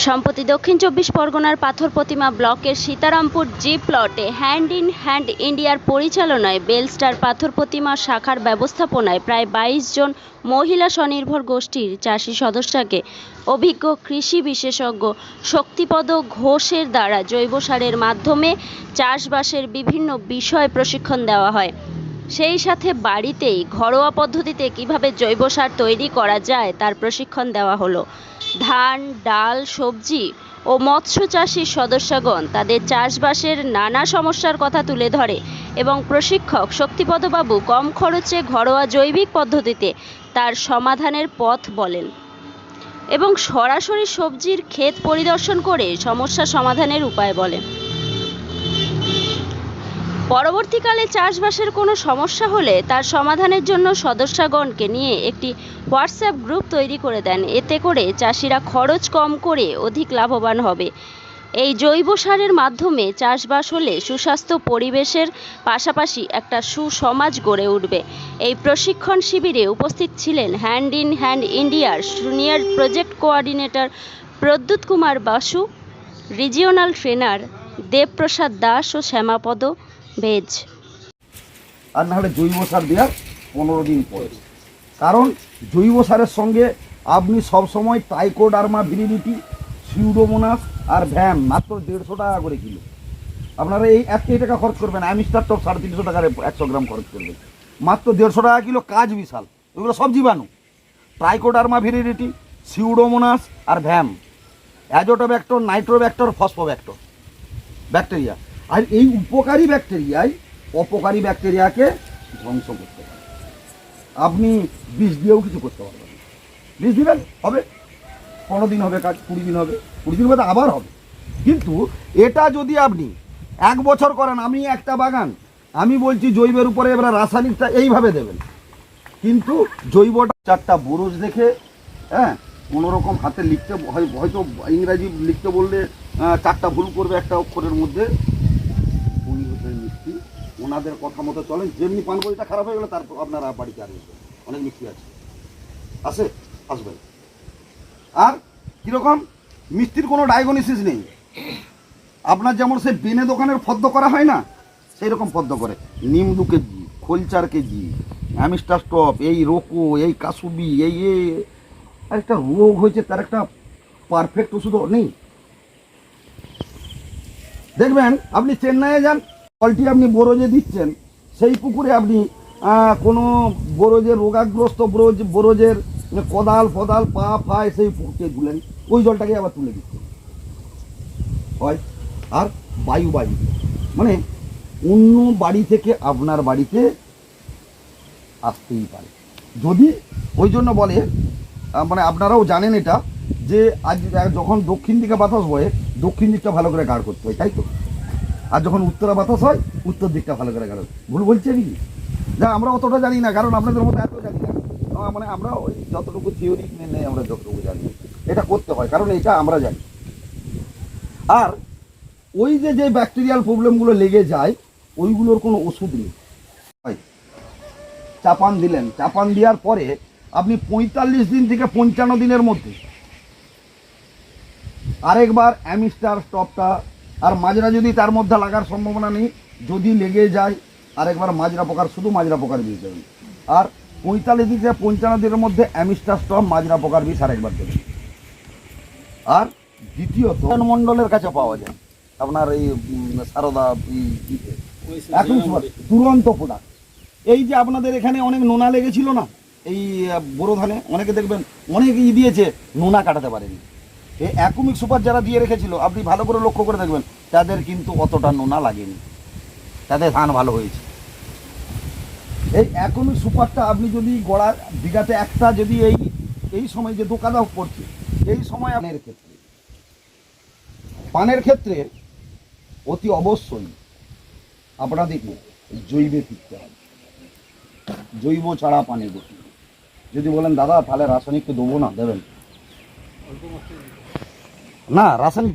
সম্প্রতি দক্ষিণ চব্বিশ পরগনার পাথর প্রতিমা ব্লকের সীতারামপুর জি প্লটে হ্যান্ড ইন হ্যান্ড ইন্ডিয়ার পরিচালনায় বেলস্টার পাথর প্রতিমা শাখার ব্যবস্থাপনায় প্রায় বাইশ জন মহিলা স্বনির্ভর গোষ্ঠীর চাষি সদস্যকে অভিজ্ঞ কৃষি বিশেষজ্ঞ শক্তিপদ ঘোষের দ্বারা জৈব সারের মাধ্যমে চাষবাসের বিভিন্ন বিষয় প্রশিক্ষণ দেওয়া হয়। সেই সাথে বাড়িতেই ঘরোয়া পদ্ধতিতে কীভাবে জৈব সার তৈরি করা যায় তার প্রশিক্ষণ দেওয়া হলো। ধান, ডাল, সবজি ও মৎস্য চাষী সদস্যগণ তাদের চাষবাসের নানা সমস্যার কথা তুলে ধরে এবং প্রশিক্ষক শক্তিপদবাবু কম খরচে ঘরোয়া জৈবিক পদ্ধতিতে তার সমাধানের পথ বলেন এবং সরাসরি সবজির ক্ষেত পরিদর্শন করে সমস্যা সমাধানের উপায় বলেন। পরবর্তীকালে চাষবাসের কোনো সমস্যা হলে তার সমাধানের জন্য সদস্যগণকে নিয়ে একটি হোয়াটসঅ্যাপ গ্রুপ তৈরি করে দেন। এতে করে চাষিরা খরচ কম করে অধিক লাভবান হবে। এই জৈব সারের মাধ্যমে চাষবাস হলে সুস্বাস্থ্য পরিবেশের পাশাপাশি একটা সুসমাজ গড়ে উঠবে। এই প্রশিক্ষণ শিবিরে উপস্থিত ছিলেন হ্যান্ড ইন হ্যান্ড ইন্ডিয়ার senior project coordinator Pradyut Kumar Basu, regional trainer Debprasad Das ও শ্যামাপদ বেজ আর না হলে জৈব সার দেওয়ার পনেরো দিন পরে। কারণ জৈব সারের সঙ্গে আপনি সবসময় টাইকোডার্মা ভিরিডিটি সিউডোমোনাস আর ভ্যাম মাত্র দেড়শো টাকা করে কিলো। আপনারা এই একই টাকা খরচ করবেন অ্যামিস্টার টপ সাড়ে তিনশো টাকার একশো গ্রাম খরচ করবেন। মাত্র দেড়শো টাকা কিলো কাজ বিশাল, এগুলো সব জীবাণু। ট্রাইকোডার্মা ভিরিডিটি, সিউডোমোনাস আর VAM. Azotobacter, Nitrobacter, Phosphobacter. Bacteria. আর এই উপকারী ব্যাকটেরিয়ায় অপকারী ব্যাকটেরিয়াকে ধ্বংস করতে পারে। আপনি বিষ দিয়েও কিছু করতে পারবেন। বিষ দিবেন, হবে। পনেরো দিন হবে কাজ, কুড়ি দিন হবে। কুড়ি দিন বাদে আবার হবে। কিন্তু এটা যদি আপনি এক বছর করেন, আমি একটা বাগান, আমি বলছি জৈবের উপরে এবার রাসায়নিকটা এইভাবে দেবেন। কিন্তু জৈবটা চারটা বুরুজ দেখে হ্যাঁ কোনো রকম হাতে লিখতে, হয়- হয়তো ইংরাজি লিখতে বললে চারটা ভুল করবে একটা অক্ষরের মধ্যে। ওনাদের কথা মতো চলেন, যেমনি পান বইটা খারাপ হয়ে গেলে, তারপর আপনারা বাড়িতে আর আসবেন অনেক মিষ্টি আছে। আছে? আসবেন। আর কীরকম? মিষ্টির কোনো ডায়াগনোসিস নেই। আপনার যেমন সে বেনে দোকানের ফদ্দ করা হয় না সেই রকম ফদ্দ করে। নিম দু কেজি খোল চার কেজি অ্যামিস্টার স্টপ এই রোকো, এই কাসুবি, এই এ। একটা রোগ হয়েছে, তার একটা পারফেক্ট ওষুধ নেই। দেখবেন, আপনি চেন্নাইয়ে যান ফলটি আপনি বরজে দিচ্ছেন, সেই পুকুরে আপনি কোনো বরজের রোগাগ্রস্ত বরজ বরজের কোদাল, ফদাল, পা, ফায় সেই পুকুরকে তুলেন। ওই জলটাকে আবার তুলে দিচ্ছেন। হয়। আর বায়ু বায়ু। মানে অন্য বাড়ি থেকে আপনার বাড়িতে আসতেই পারে। যদি ওই জন্য বলে মানে আপনারাও জানেন এটা, যে আজ যখন দক্ষিণ দিকে বাতাস বয়ে, দক্ষিণ দিকটা ভালো করে গাঢ় করতে হয়, তাই তো? আর যখন উত্তরা বাতাস হয়, উত্তর দিকটা ভালো করে গেল। ভুল বলছে কি? যা, আমরা অতটা জানি না, কারণ আপনাদের মতো এত জানি না। মানে আমরা ওই যতটুকু থিওরি মেনে আমরা যতটুকু জানি, এটা করতে হয়, কারণ এটা আমরা জানি। আর ওই যে যে ব্যাকটেরিয়াল প্রবলেমগুলো লেগে যায়, ওইগুলোর কোনো ওষুধ নেই। চাপান দিলেন। চাপান দেওয়ার পরে আপনি পঁয়তাল্লিশ দিন থেকে পঞ্চান্ন দিনের মধ্যে আরেকবার অ্যামিস্টার স্টপটা আর মাজরা যদি তার মধ্যে লাগার সম্ভাবনা নেই, যদি লেগে যায় আরেকবার মাজরা পোকার, শুধু মাজরা পোকার বিষ দেবেন। আর পঁয়তাল্লিশ থেকে পঞ্চান্ন দিনের মধ্যে অ্যামিস্টার স্টপ মাজরা পোকার বিষ আরেকবার দেবেন। আর দ্বিতীয়ত মণ্ডলের কাছে পাওয়া যায়, আপনার এই সারদা এখন তুরন্ত প্রোডাক্ট এই যে আপনাদের এখানে অনেক নোনা লেগেছিল না, এই বোরো ধানে, অনেকে দেখবেন অনেক ই দিয়েছে, নোনা কাটাতে পারেনি। এই অ্যাকুমিক সুপার যারা দিয়ে রেখেছিল, আপনি ভালো করে লক্ষ্য করে দেখবেন, তাদের কিন্তু অতটা নোনা লাগেনি। তাদের ধান ভালো হয়েছে। এই অ্যাকুমিক সুপারটা আপনি যদি গড়ার বিঘাতে একটা যদি এই এই সময় যে দোকানদাও পড়ছে এই সময় আপনার ক্ষেত্রে, পানের ক্ষেত্রে অতি অবশ্যই আপনাদেরকে জৈবে ফিরতে হবে। জৈব ছাড়া পানি গতি যদি বলেন, দাদা, তাহলে রাসায়নিক তো দেবো না, দেবেন। না রাসায়নিক